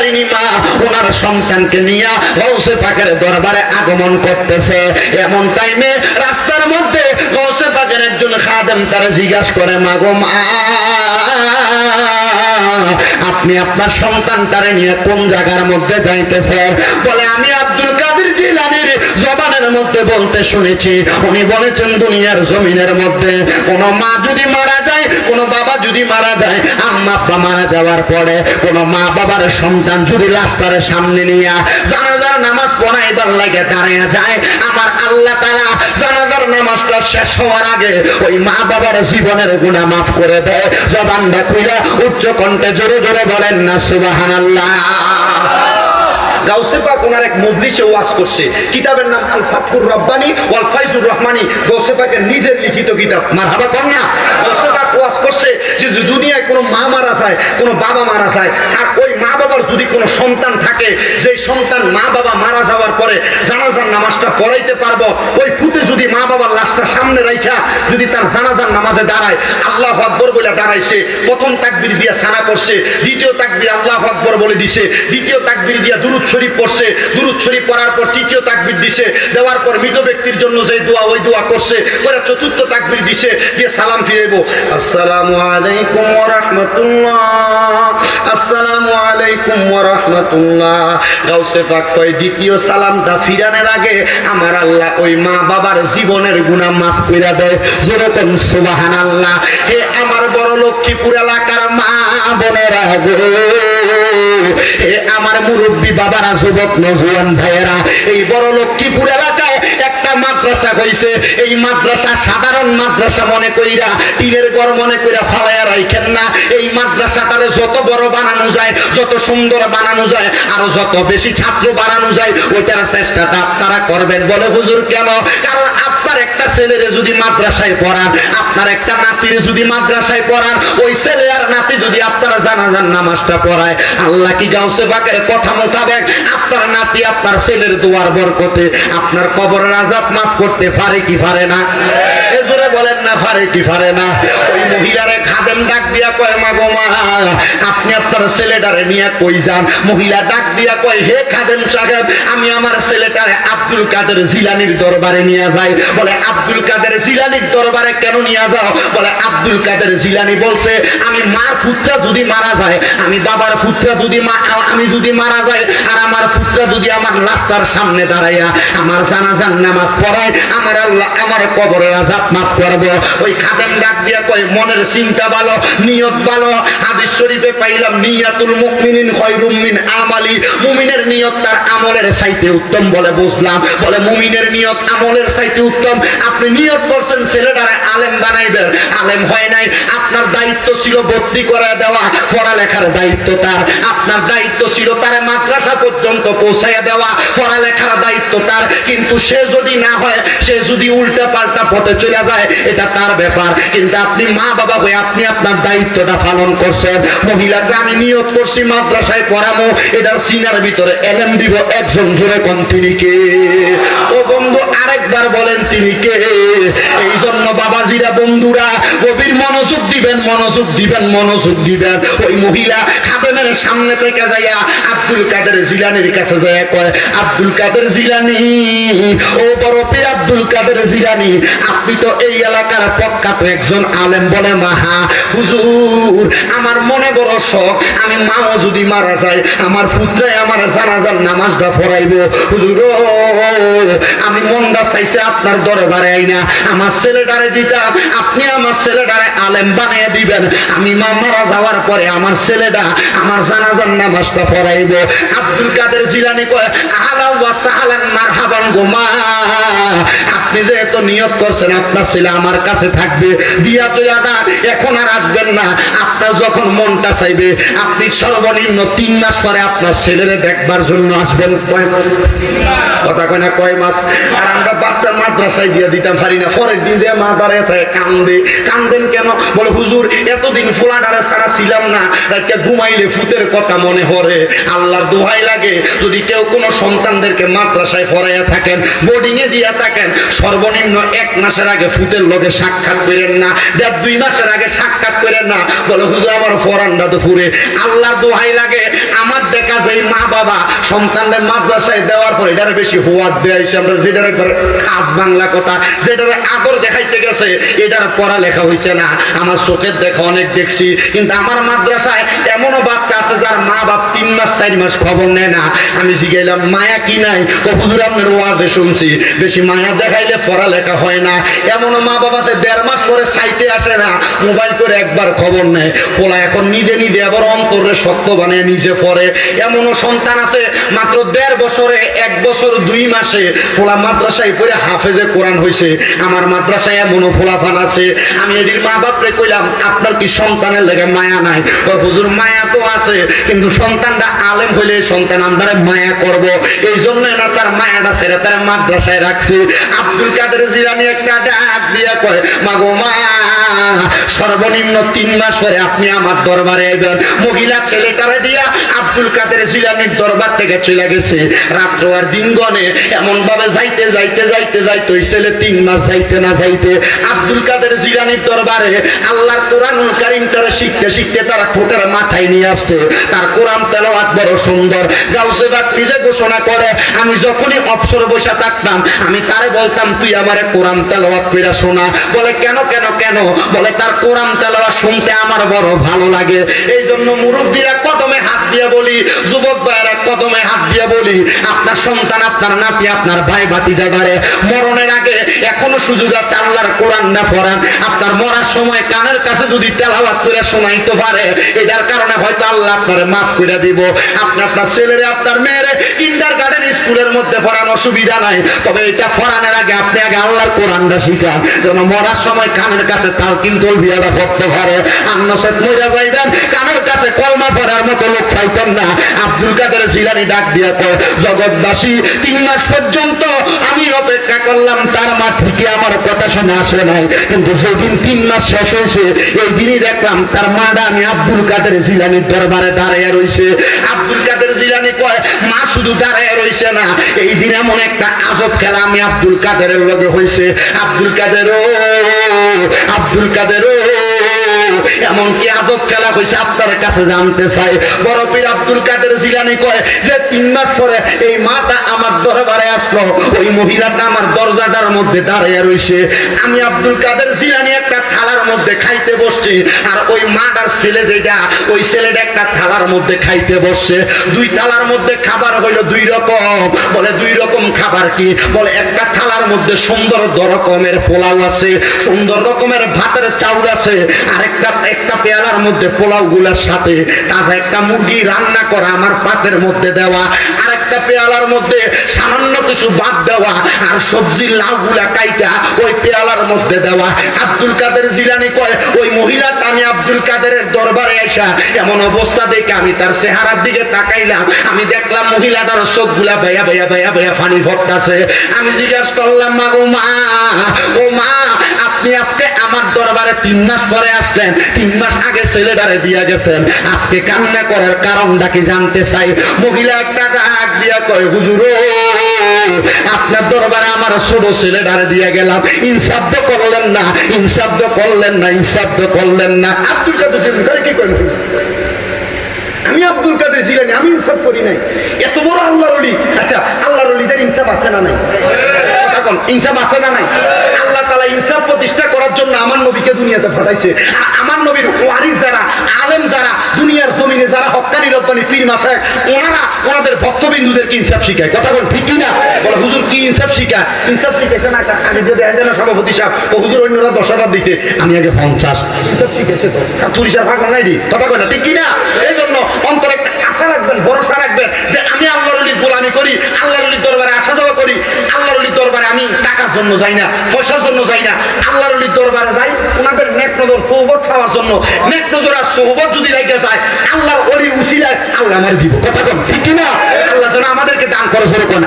পারিনি মা। ওনার সন্তানকে নিয়ে গৌসে পাকের দরবারে আগমন করতেছে। এমন টাইমে রাস্তার মধ্যে গৌসে পাখের একজন খাদেম তারা জিজ্ঞাসা করে মাগো মা, আপনি আপনার সন্তানটারে নিয়ে কোন জায়গার মধ্যে যাইতেছেন? বলে, আমি আব্দুল জিলানির জবানের মধ্যে বলতে শুনেছি, উনি বলেছেন দুনিয়ার জমিনের মধ্যে কোন মা যদি মারা যায়, কোন বাবা যদি মারা যায়, আম্মা আব্বা মারা যাওয়ার পরে কোন মা বাবার সন্তান যদি সামনে নিয়ে জানাজার নামাজ পড়াইবার লাগে দাঁড়িয়ে যায়, আমার আল্লাহ তারা জানাজার নামাজটা শেষ হওয়ার আগে ওই মা বাবার জীবনের গুণা মাফ করে দেয়। জবানটা খুলে উচ্চ কণ্ঠে জোরে জোরে বলেন না সুবাহান গাউসে পাক ওনার এক মজলিসে ওয়াজ করছে। কিতাবের নাম আল ফাতকুর রব্বানি ওয়াল ফাইজুর রহমানি। গাউসে পাকের নিজের লিখিত কিতাব। মারহাবা কর না গাউসে পাক ওয়াজ করছে। দুনিয়ায় কোনো মা মারা যায়, কোনো বাবা মারা যায়, আর ওই মা বাবার যদি কোনো সন্তান থাকে যে সন্তান মা বাবা মারা যাওয়ার পরে জানাজার নামাজটা পড়াইতে পারব, ওই ফুটে যদি মা বাবার লাশটা সামনে রাইখা, যদি তার জানাজার নামাজে দাঁড়ায়, আল্লাহ আকবর বলে দাঁড়াইছে, প্রথম তাকবির দিয়া সানা করছে দ্বিতীয় তাকবির আল্লাহ আকবর বলে দিছে, দ্বিতীয় তাকবির দিয়া দুরুদ শরীফ পড়ছে, দুরুদ শরীফ পড়ার পর তৃতীয় তাকবির দিছে, দেওয়ার পর মৃত ব্যক্তির জন্য যে দোয়া, ওই দোয়া করছে করে চতুর্থ তাকবির দিছে, দিয়ে সালাম ফিরাইবো, আসসালামু আলাইকুম ওয়া রাহমাতুল্লাহ। আসসালামু আলাইকুম ওয়া গাউসে দ্বিতীয় সালামটা আগে আমার আল্লাহ ওই মা বাবার জীবনের মাফ কইরা দেয়। যেরকম হে আমার বড় লক্ষ্মীপুর এলাকার মা এ আমার মুরব্বী বাবারা, যুবক নজুয়ান ভাইয়েরা, এই বড় লক্ষ্মীপুর এলাকায় একটা মাদ্রাসা হয়েছে এই মাদ্রাসা সাধারণ মাদ্রাসা মনে কইরা, টিনের ঘর মনে কইরা ফালাইয়া রাইখেন না। এই মাদ্রাসা মাদ্রাসাটারে যত বড় বানানো যায়, যত সুন্দর বানানো যায়, আরও যত বেশি ছাত্র বানানো যায়, ওইটার চেষ্টাটা তারা করবেন। বলে হুজুর কেন? কারণ আপনার একটা ছেলেরে যদি মাদ্রাসায় পড়ান আপনার একটা নাতিরে যদি মাদ্রাসায় পড়ান ওই ছেলে আর নাতি যদি আপনারা জানাজান নামাজটা পড়ায় আল্লাহ কি গাউসে বাকের কথা মোতাবেক আপনার নাতি আপনার ছেলের দুয়ার বরকতে আপনার কবরের আজাব মাফ করতে পারে কি পারে না? না কি না। ওই মহিলারে খাদেম ডাক দিয়া কয় মা গো মা, আপনি আপনার ছেলেটারে নিয়ে কই যান? মহিলা ডাক দিয়া কয়, হে খাদেম সাহেব, আমি আমার ছেলেটারে আব্দুল কাদের জিলানির দরবারে নিয়ে যাই। বলে, আব্দুল কাদের জিলানির দরবারে কেন নিয়ে যাও? বলে, আব্দুল কাদের জিলানি বলছে, আমি মার পুত্রা যদি মারা যায়, আমি বাবার পুত্রা যদি আমি যদি মারা যায়, আর আমার পুত্রা যদি আমার লাস্টার সামনে দাঁড়াইয়া আমার জানাজান নামাজ পড়ায়, আমার আল্লাহ, আমার কবরের আজাব মাফ করব ওই খাদেম ডাক দিয়া কয়, মনের চিন্তা ভালো নিয়ত ভালো হাদিস শরীফে পাইলাম, নিয়াতুল মুমিনিন খয়রুম মিন আমালি। মুমিনের নিয়ত তার আমলের চাইতে উত্তম বলে বুঝলাম। বলে, মুমিনের নিয়ত আমলের চাইতে উত্তম। আপনি নিয়ত করছেন, ছেলেটারে আলেম বানাইবেন। আলেম হয় নাই। আপনার দায়িত্ব ছিল ভর্তি করে দেওয়া, পড়ালেখার দায়িত্ব তার। আপনার দায়িত্ব ছিল তার মাদ্রাসা পর্যন্ত পৌঁছাইয়া দেওয়া, পড়ালেখার দায়িত্ব তার। কিন্তু সে যদি না হয়, সে যদি উল্টা পাল্টা পথে চলে যায়, এটা তার ব্যাপার। কিন্তু আপনি মা বাবা হয়ে আপনি আপনার দায়িত্বটা পালন করছেন। মহিলাকে আমি নিয়োগ করছি, মাদ্রাসায় পড়াবো, এটার সিনার ভিতরে এলেম দিব, একজন জোরে কম তিনি কে? ও বন্ধু, আরেকবার বলেন তিনি কে? এই জন্য বাবাজিরা, বন্ধুরা, গভীর মনোযোগ দিবেন মনোযোগ দিবেন মনোযোগ দিবেন। ওই মহিলা খাদেমের সামনে থেকে যাইয়া আব্দুল কাদের জিলানির কাছে যাইয়া কয়, আব্দুল কাদের জিলানি, ও বড় পীর আব্দুল কাদের জিলানি, আপনি তো এই এলাকার প্রখ্যাত একজন আলেম বলে মাহা। হুজুর, আমার মনে বড় শখ, আমি মাও যদি মারা যায়, আমার পুত্রায় আমার জানাজার নামাজটা পড়াইব। হুজুর আমি মনটা চাইছে আপনার দরবারে আইনা। আমার ছেলেটারে দিতাম, আপনি আমার ছেলেটারে আলেম বানিয়ে দিবেন। আমি মা মারা যাওয়ার পরে আমার ছেলেটা আমার জানাজার নামাজটা পড়াইব। আব্দুল কাদের জিলানি কয় আপনি যে এত নিয়ত করছেন, আপনার ছেলে আমার কাছে থাকবে। দিয়া চলে এখন আর আসবেন না। আপনার যখন মনটা চাইবে, আপনি সর্বনিম্ন তিন মাস পরে আপনার ছেলেরে দেখবার জন্য আসবেন। কয় মাস? কথা কয় না, কয় মাস? আর আমরা মাদ্রাসায় দিয়ে দিতাম পারি না। পরের দিন দিয়ে মা থাকে কান্দে। কান্দেন কেন? বলে, হুজুর, এতদিন ছাড়া ছিলাম না। ঘুমাইলে ফুতের কথা মনে পড়ে। দোহাই লাগে। যদি কেউ কোনো সন্তানদেরকে মাদ্রাসায় থাকেন বোর্ডিং এ দিয়া থাকেন, সর্বনিম্ন এক মাসের আগে ফুতের লগে সাক্ষাৎ করেন না। দেড় দুই মাসের আগে সাক্ষাৎ করেন না। বলে, হুজুর, আমার ফরানটা তো ফুরে আল্লাহর দোহাই লাগে। আমার দেখা যায় মা বাবা সন্তানদের মাদ্রাসায় দেওয়ার পরে এটার বেশি হোয়াদ দেয়াইছে আমরা যেটার খাস বাংলা কথা, যেটার আদর দেখাইতে গেছে, এটার পড়ালেখা হয়েছে না। আমার চোখের দেখা অনেক দেখছি, কিন্তু আমার মাদ্রাসায় এমনও বাচ্চা আছে যার মা বাপ তিন মাস, চার মাস খবর নেয় না। আমি শিখাইলাম মায়া কি নাই? ও, হুজুর, আপনার ওয়াজে শুনছি। বেশি মায়া দেখাইলে পড়ালেখা হয় না। এমনও মা বাবাতে দেড় মাস পরে চাইতে আসে না, মোবাইল করে একবার খবর নেয়। পোলা এখন নিজে নিজে আবার অন্তরে শক্ত বানিয়ে নিজে পড়ে। এমনও সন্তান আছে, মাত্র দেড় বছরে এক বছর দুই মাসে পোলা মাদ্রাসায় পড়ে হাফেজে কোরআন হয়েছে আমার মাদ্রাসায় এমনও ফোলাফান আছে। আমি এটির মা বাপরে কইলাম, আপনার কি সন্তানের লেগে মায়া নাই? ও হুজুর, মায়া তো আছে, কিন্তু সন্তানটা আলেম হইলে সন্তান আমরা মায়া করব। এই জন্য না তার মায়াটা ছেড়ে তার মাদ্রাসায় রাখছি। আব্দুল কাদের জিরানি একটা ডাক দিয়া কয়, মাগো মা, সর্বনিম্ন তিন মাস পরে আপনি আমার দরবারে আইবেন। মহিলা ছেলেটারে দিয়া আব্দুল কাদের জিলানির দরবার থেকে চলে গেছে। রাত্র আর দিন গনে এমন ভাবে যাইতে যাইতে যাইতে যাইতে ওই ছেলে তিন মাস যাইতে না যাইতে আব্দুল কাদের জিলানির দরবারে আল্লাহর কোরআনুল কারিমটারে শিখতে শিখতে তারা ঠোঁটের মাথায় নিয়ে আসতে তার কোরআন তেলাওয়াত বড় সুন্দর। গাউসে বাগ নিজে ঘোষণা করে, আমি যখনই অবসর বসে থাকতাম, আমি তারে বলতাম, তুই আমারে কোরআন তেলাওয়াত কইরা শোনা। বলে, কেন কেন কেন? বলে, তার কোরআন তেলাওয়াত শুনতে আমার বড় ভালো লাগে। এই জন্য মুরব্বীরা হাত দিয়ে বলি, যুবক ভাইয়েরা, কদমে হাত দিয়ে বলি, আপনার সন্তান, আপনার নাতি, আপনার ভাই ভাতি যাবারে মরণের আগে এখনও সুযোগ আছে, আল্লাহর কোরআন না পড়ান আপনার মরার সময় কানের কাছে যদি তেলাওয়াত করে শোনাইতে পারে, এটার কারণে হয়তো আল্লাহ আপনারে মাফ করে দিব। আপনি আপনার ছেলেরে, আপনার মেয়েরে কিন্ডার গার্ডেন স্কুলের মধ্যে পড়ান অসুবিধা নাই। তবে এটা পড়ানোর আগে আপনি আগে আল্লাহর কোরআনটা শিখান, যেন মরার সময় কানের কাছে তাল কিন্তু বিয়াটা পড়তে পারে। আন্নসেত মজা যাইবেন, কানের কাছে কলমা পড়ার মতো লোক পাইতেন না। আব্দুল কাদের জিলানি ডাক দিয়া কয়, জগৎবাসী, তিন মাস পর্যন্ত আমি অপেক্ষা করলাম, তার মা থেকে আমার কথা শুনে আসে নাই। কিন্তু যেদিন তিন মাস শেষ হয়েছে এই দিনই দেখলাম তার মাটা আমি আব্দুল কাদের জিলানির দরবারে দাঁড়িয়ে রইছে। আব্দুল কাদের জিলানি কয়, মা শুধু দাঁড়িয়ে রইছে না, এই দিন এমন একটা আজব খেলা আমি আব্দুল কাদেরের লগে হয়েছে আব্দুল কাদের ও আব্দুল কাদের ও এমন কি আজব খেলা হয়েছে আপনার কাছে জানতে চাই। বড় পীর আব্দুল কাদের জিলানি কয় যে, তিন মাস পরে এই মাটা আমার দরবারে আসলো। ওই মহিলাটা আমার দরজাটার মধ্যে দাঁড়িয়ে রইছে। আমি আব্দুল কাদের জিলানি একটা থালার মধ্যে খাইতে বসছি, আর ওই মাটার ছেলে যেটা, ওই ছেলেটা একটা থালার মধ্যে খাইতে বসছে। দুই থালার মধ্যে খাবার হইল দুই রকম। বলে, দুই রকম খাবার কি? বলে, একটা থালার মধ্যে সুন্দর রকমের পোলাও আছে, সুন্দর রকমের ভাতের চাউল আছে আর একটা পেয়ালার মধ্যে পোলাও গুলার সাথে, তাজা একটা মুরগি রান্না করা আমার পাতের মধ্যে দেওয়া আর একটা পেয়ালার মধ্যে সামান্য কিছু ভাত দেওয়া, আর সবজির লাউ গুলা কাইটা ওই পেয়ালার মধ্যে দেওয়া। আব্দুল কাদের জিলানি কয়, ওই মহিলাটা আমি আব্দুল কাদেরের দরবারে আসা এমন অবস্থা দেখে আমি তার চেহারার দিকে তাকাইলাম। আমি দেখলাম মহিলাটার চোখগুলা ভাইয়া ভাইয়া ভাইয়া ভাইয়া ফানি ভরতাছে। আমি জিজ্ঞাসা করলাম, মা গো মা, ও মা, আপনি আজকে দরবারে তিন মাস পরে আসলেন। তিন মাস আগে ছেলেটারে দিয়া গেছেন। আজকে কান্না করার কারণটা কি জানতে চাই? মহিলা একটা ডাক দিয়া কয়, হুজুর, আপনার দরবারে আমার ছোট ছেলেটারে দিয়া গেলাম। ইনসাফ তো করলেন না, ইনসাফ তো করলেন না, ইনসাফ তো করলেন না। আব্দুল কাদের কি করেন? আমি আব্দুল কাদের জিলানি আমি ইনসাফ করি নাই। এত বড় আল্লাহর অলি আচ্ছা আল্লাহর অলিদের ইনসাফ আছে না নাই? ইনসাফ আছে না নাই? তালা ইনসাফ প্রতিষ্ঠা করার জন্য আমার নবীকে দুনিয়াতে পাঠাইছে। আর আমার নবীর ওয়ারিস যারা, আলেম যারা, দুনিয়ার জমিনে যারা হকানি রব্বানি পীর মাসায়, ওনারা ওনাদের ভক্তবিন্দুদেরকে ইনসাফ শিখায়। কথা বল, ঠিক না বলে, হুজুর কি ইনসাফ শিখা ইনসাফ শিখেছে না আগে যদি একজন সভাপতি সাহেব, ও হুজুর অন্যরা দশ হাজার দিতে, আমি আগে পঞ্চাশ। ইনসাফ শিখেছে তো। তুরিশার ভাগ নাই কথা কয় না, ঠিক কি না এই জন্য অন্তরে আশা রাখবেন, ভরসা রাখবেন যে আমি আল্লাহর অলির গোলামি করি, আল্লাহর অলির দরবারে আসা যাওয়া করি, আল্লাহর অলির দরবারে আমি টাকার জন্য যাই না, পয়সার জন্য যাই না, আল্লাহর অলির দরবারে যাই, ওনাদের নেক নজর সৌবত খাওয়ার জন্য। নেক নজর আর সৌবত যদি লাগে যায়, আল্লাহর অলি উচিলায় আল্লাহ আমার দিব। কথা কম ঠিক কিনা? আল্লাহ যেন আমাদেরকে দান করে আমি